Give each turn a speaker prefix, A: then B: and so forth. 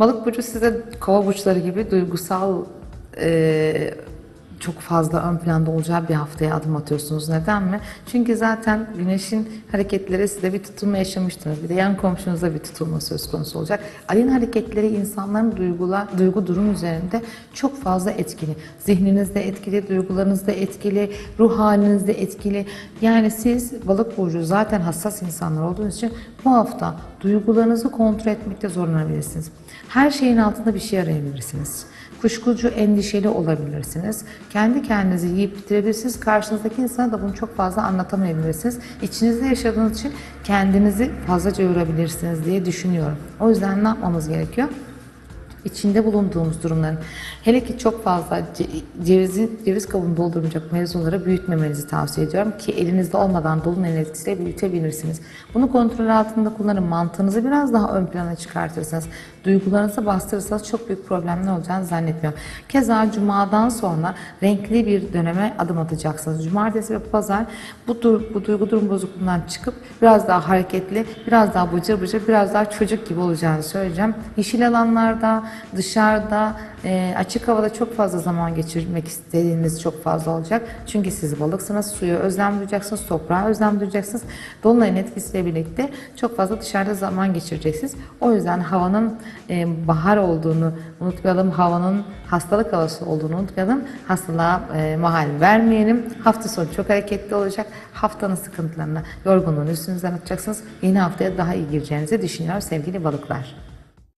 A: Balık burcu size kova burçları gibi duygusal e, çok fazla ön planda olacağı bir haftaya adım atıyorsunuz. Neden mi? Çünkü zaten güneşin hareketleri size bir tutulma yaşamıştınız. Bir de yan komşunuzda bir tutulma söz konusu olacak. Ayın hareketleri insanların duygula, duygu durum üzerinde çok fazla etkili. Zihninizde etkili, duygularınızda etkili, ruh halinizde etkili. Yani siz balık burcu zaten hassas insanlar olduğunuz için bu hafta duygularınızı kontrol etmekte zorlanabilirsiniz. Her şeyin altında bir şey arayabilirsiniz. Kuşkucu, endişeli olabilirsiniz. Kendi kendinizi yiyip bitirebilirsiniz. Karşınızdaki insana da bunu çok fazla anlatamayabilirsiniz. İçinizde yaşadığınız için kendinizi fazlaca yorabilirsiniz diye düşünüyorum. O yüzden ne yapmamız gerekiyor? İçinde bulunduğumuz durumların hele ki çok fazla ce- cevizi, ceviz kabuğunu doldurmayacak mevzuları büyütmemenizi tavsiye ediyorum ki elinizde olmadan dolunayın etkisiyle büyütebilirsiniz. Bunu kontrol altında kullanın. Mantığınızı biraz daha ön plana çıkartırsanız, duygularınızı bastırırsanız çok büyük problemler olacağını zannetmiyorum. Keza Cuma'dan sonra renkli bir döneme adım atacaksınız. Cumartesi ve Pazar bu, dur, bu duygu durum bozukluğundan çıkıp biraz daha hareketli, biraz daha bıcır bıcır, biraz daha çocuk gibi olacağını söyleyeceğim. Yeşil alanlarda, dışarıda, e, açık havada çok fazla zaman geçirmek istediğiniz çok fazla olacak. Çünkü siz balıksınız, suya özlem duyacaksınız, toprağa özlem duyacaksınız. Dolunayın etkisiyle birlikte çok fazla dışarıda zaman geçireceksiniz. O yüzden havanın e, bahar olduğunu unutmayalım, havanın hastalık havası olduğunu unutmayalım. Hastalığa e, mahal vermeyelim. Hafta sonu çok hareketli olacak. Haftanın sıkıntılarını, yorgunluğunu üstünüzden atacaksınız. Yeni haftaya daha iyi gireceğinizi düşünüyorum sevgili balıklar.